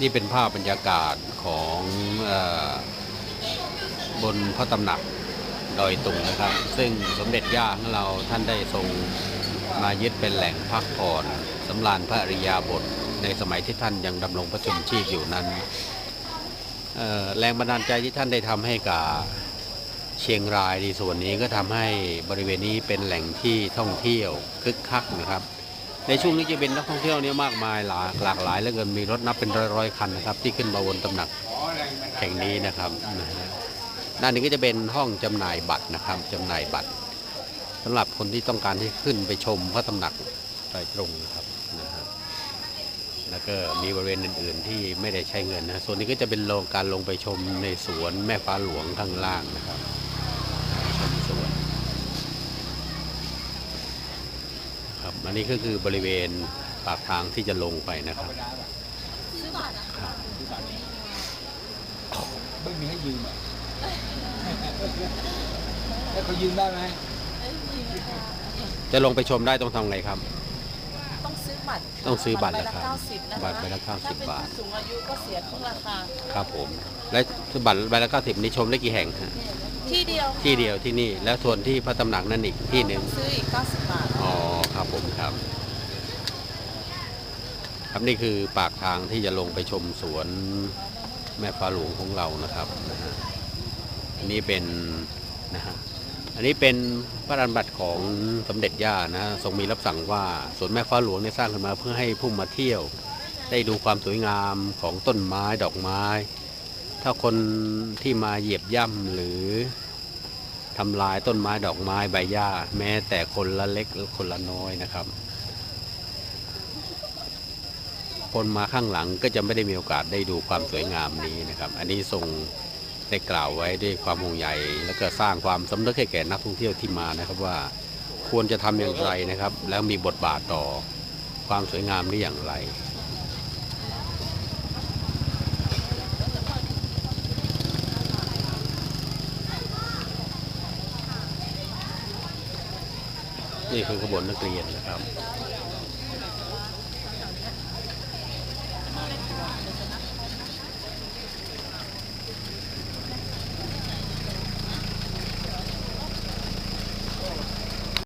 นี่เป็นภาพบรรยากาศของอบนพระตำหนักดอยตุงนะครับ ซึ่งสมเด็จย่าของเราท่านได้ทรงมายึดเป็นแหล่งพักผ่อนสำราญพระอริยาบทในสมัยที่ท่านยังดำรงพระชนชีพอยู่นั้นแรงบันดาลใจที่ท่านได้ทำให้กับเชียงรายในส่วนนี้ก็ทำให้บริเวณนี้เป็นแหล่งที่ท่องเที่ยวคึกคักนะครับ ในช่วงนี้จะเป็นนักท่องเที่ยวเนี่ยมากมายหลากหลากหลายเหลือเกินมีรถนับเป็นร้อยๆคันนะครับ ที่ขึ้นมาบนตำหนักแห่งนี้นะครับนะฮะด้านนี้ก็จะเป็นห้องจำหน่ายบัตรนะครับจำหน่ายบัตรสำหรับคนที่ต้องการที่ขึ้นไปชมพระตำหนักโดยตรงนะครับนะฮะแล้วก็มีบริเวณอื่น ๆ ที่ไม่ได้ใช้เงินนะส่วนนี้ก็จะเป็นโรงการลงไปชมในสวนแม่ฟ้าหลวงข้างล่างนะครับชมสวน ครับ อันนี้ก็คือบริเวณปากทางที่จะลงไปนะครับซื้อบัตรอะครับไม่มีให้ยืมอะให้เขายืมได้ไหมเอ้ยมีราคาจะลงไปชมได้ต้องทำไงครับ ต้องซื้อบัตรต้องซื้อบัตรใบเหรอละครับเก้าสิบนะคะบัตรใบละ90ถ้เป็นบาทผู้สูงอายุก็เสียครึ่งราคาครับผม และบัตรใบละเก้าสิบนี้ชมได้กี่แห่งฮะ ที่เดียวที่เดียวที่นี่ แล้วส่วนที่พระตำหนักนั่นอีกที่หนึ่งซื้ออีก90บาท อ๋อครับผมครับ ครับนี่คือปากทางที่จะลงไปชมสวนแม่ฟ้าหลวงของเรานะครับนะฮะอันนี้เป็นนะฮะอันนี้เป็นพระราชดำรัสของสมเด็จย่านะฮะทรงมีรับสั่งว่าสวนแม่ฟ้าหลวงเนี่ยสร้างขึ้นมาเพื่อให้ผู้มาเที่ยว ได้ดูความสวยงามของต้นไม้ดอกไม้ ถ้าคนที่มาเหยียบย่ำหรือทำลายต้นไม้ดอกไม้ใบหญ้า แม้แต่คนละเล็กหรือคนละน้อยนะครับ คนมาข้างหลังก็จะไม่ได้มีโอกาสได้ดูความสวยงามนี้นะครับ อันนี้ทรงได้กล่าวไว้ด้วยความห่วงใยแล้วก็สร้างความสำนึกให้แก่นักท่องเที่ยวที่มานะครับว่าควรจะทำอย่างไรนะครับ แล้วมีบทบาทต่อความสวยงามนี้อย่างไร นี่คือขบวนนักเรียนนะครับ